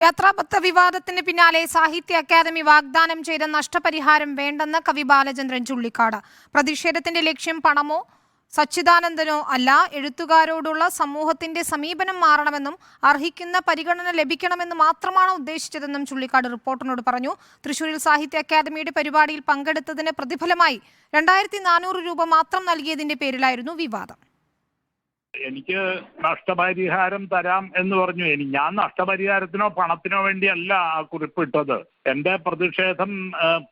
യാത്രാപത്ര വിവാദത്തിന് പിന്നാലെ സാഹിത്യ അക്കാദമി വാഗ്ദാനം ചെയ്ത നഷ്ടപരിഹാരം വേണ്ടെന്ന് കവി ബാലചന്ദ്രൻ ചുള്ളിക്കാട്. പ്രതിഷേധത്തിന്റെ ലക്ഷ്യം പണമോ സച്ചിദാനന്ദനോ അല്ല എഴുത്തുകാരോടുള്ള സമൂഹത്തിന്റെ സമീപനം മാറണമെന്നും അർഹിക്കുന്ന പരിഗണന ലഭിക്കണമെന്ന് മാത്രമാണ് ഉദ്ദേശിച്ചതെന്നും ചുള്ളിക്കാട് റിപ്പോർട്ടിനോട് പറഞ്ഞു. തൃശൂരിൽ സാഹിത്യ അക്കാദമിയുടെ പരിപാടിയിൽ പങ്കെടുത്തതിന് പ്രതിഫലമായി രണ്ടായിരത്തി രൂപ മാത്രം നൽകിയതിന്റെ പേരിലായിരുന്നു വിവാദം. എനിക്ക് നഷ്ടപരിഹാരം തരാം എന്ന് പറഞ്ഞു. ഇനി ഞാൻ നഷ്ടപരിഹാരത്തിനോ പണത്തിനോ വേണ്ടിയല്ല ആ കുറിപ്പിട്ടത്. എന്റെ പ്രതിഷേധം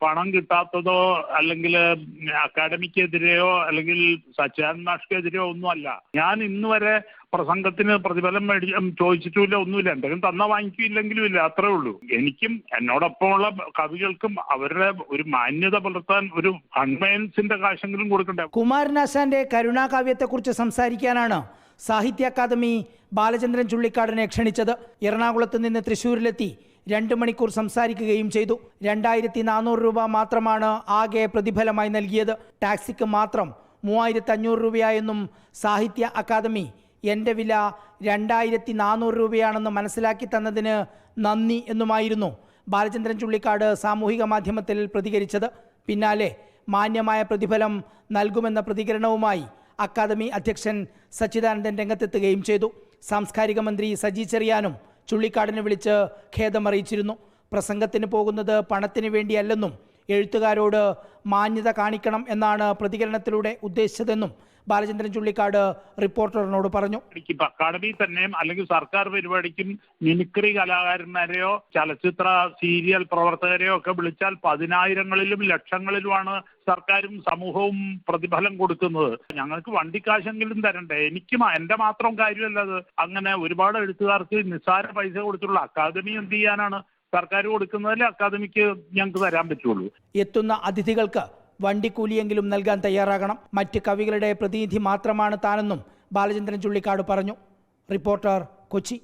പണം കിട്ടാത്തതോ അല്ലെങ്കിൽ അക്കാഡമിക്കെതിരെയോ അല്ലെങ്കിൽ സച്ചിദാനന്ദ മാഷ്ക്കെതിരെയോ ഒന്നുമല്ല. ഞാൻ ഇന്ന് വരെ പ്രസംഗത്തിന് പ്രതിഫലം മേടി ചോദിച്ചിട്ടുമില്ല ഒന്നുമില്ല. എന്തെങ്കിലും തന്ന വാങ്ങിക്കില്ലെങ്കിലും ഇല്ല അത്രേ ഉള്ളൂ. എനിക്കും എന്നോടൊപ്പമുള്ള കവികൾക്കും അവരുടെ ഒരു മാന്യത പുലർത്താൻ ഒരു കൺവയൻസിന്റെ കാശെങ്കിലും കൊടുക്കണ്ടേ? കുമാരനാശാന്റെ കരുണാകാവ്യത്തെക്കുറിച്ച് സംസാരിക്കാനാണ് സാഹിത്യ അക്കാദമി ബാലചന്ദ്രൻ ചുള്ളിക്കാടിനെ ക്ഷണിച്ചത്. എറണാകുളത്ത് നിന്ന് തൃശ്ശൂരിലെത്തി രണ്ട് മണിക്കൂർ സംസാരിക്കുകയും ചെയ്തു. രണ്ടായിരത്തി നാനൂറ് രൂപ മാത്രമാണ് ആകെ പ്രതിഫലമായി നൽകിയത്. ടാക്സിക്ക് മാത്രം മൂവായിരത്തി അഞ്ഞൂറ് രൂപയായെന്നും സാഹിത്യ അക്കാദമി എന്റെ വില രണ്ടായിരത്തി നാനൂറ് രൂപയാണെന്ന് മനസ്സിലാക്കി തന്നതിന് നന്ദി എന്നുമായിരുന്നു ബാലചന്ദ്രൻ ചുള്ളിക്കാട് സാമൂഹിക മാധ്യമത്തിൽ പ്രതികരിച്ചത്. പിന്നാലെ മാന്യമായ പ്രതിഫലം നൽകുമെന്ന പ്രതികരണവുമായി അക്കാദമി അധ്യക്ഷൻ സച്ചിദാനന്ദൻ രംഗത്തെത്തുകയും ചെയ്തു. സാംസ്കാരിക മന്ത്രി സജി ചെറിയാനും ചുള്ളിക്കാടിനെ വിളിച്ച് ഖേദമറിയിച്ചിരുന്നു. പ്രസംഗത്തിന് പോകുന്നത് പണത്തിന് വേണ്ടിയല്ലെന്നും എഴുത്തുകാരോട് മാന്യത കാണിക്കണം എന്നാണ് പ്രതികരണത്തിലൂടെ ഉദ്ദേശിച്ചതെന്നും ബാലചന്ദ്രൻ ചുള്ളിക്കാട് റിപ്പോർട്ടറിനോട് പറഞ്ഞു. അക്കാദമി തന്നെയും അല്ലെങ്കിൽ സർക്കാർ പരിപാടിക്കും മിമിക്രി കലാകാരന്മാരെയോ ചലച്ചിത്ര സീരിയൽ പ്രവർത്തകരെയോ ഒക്കെ വിളിച്ചാൽ പതിനായിരങ്ങളിലും ലക്ഷങ്ങളിലുമാണ് സർക്കാരും സമൂഹവും പ്രതിഫലം കൊടുക്കുന്നത്. ഞങ്ങൾക്ക് വണ്ടിക്കാശെങ്കിലും തരണ്ടേ? എനിക്ക് എന്റെ മാത്രം കാര്യമല്ല അത്. അങ്ങനെ ഒരുപാട് എഴുത്തുകാർക്ക് നിസ്സാര പൈസ കൊടുത്തുള്ള അക്കാദമി എന്ത് ചെയ്യാനാണ് സർക്കാർ കൊടുക്കുന്നതിൽ അക്കാദമിക്ക് ഞങ്ങൾക്ക് തരാൻ പറ്റുള്ളൂ. എത്തുന്ന അതിഥികൾക്ക് വണ്ടിക്കൂലിയെങ്കിലും നൽകാൻ തയ്യാറാകണം. മറ്റ് കവികളുടെ പ്രതിനിധി മാത്രമാണ് താനെന്നും ബാലചന്ദ്രൻ ചുള്ളിക്കാട് പറഞ്ഞു. റിപ്പോർട്ടർ കൊച്ചി.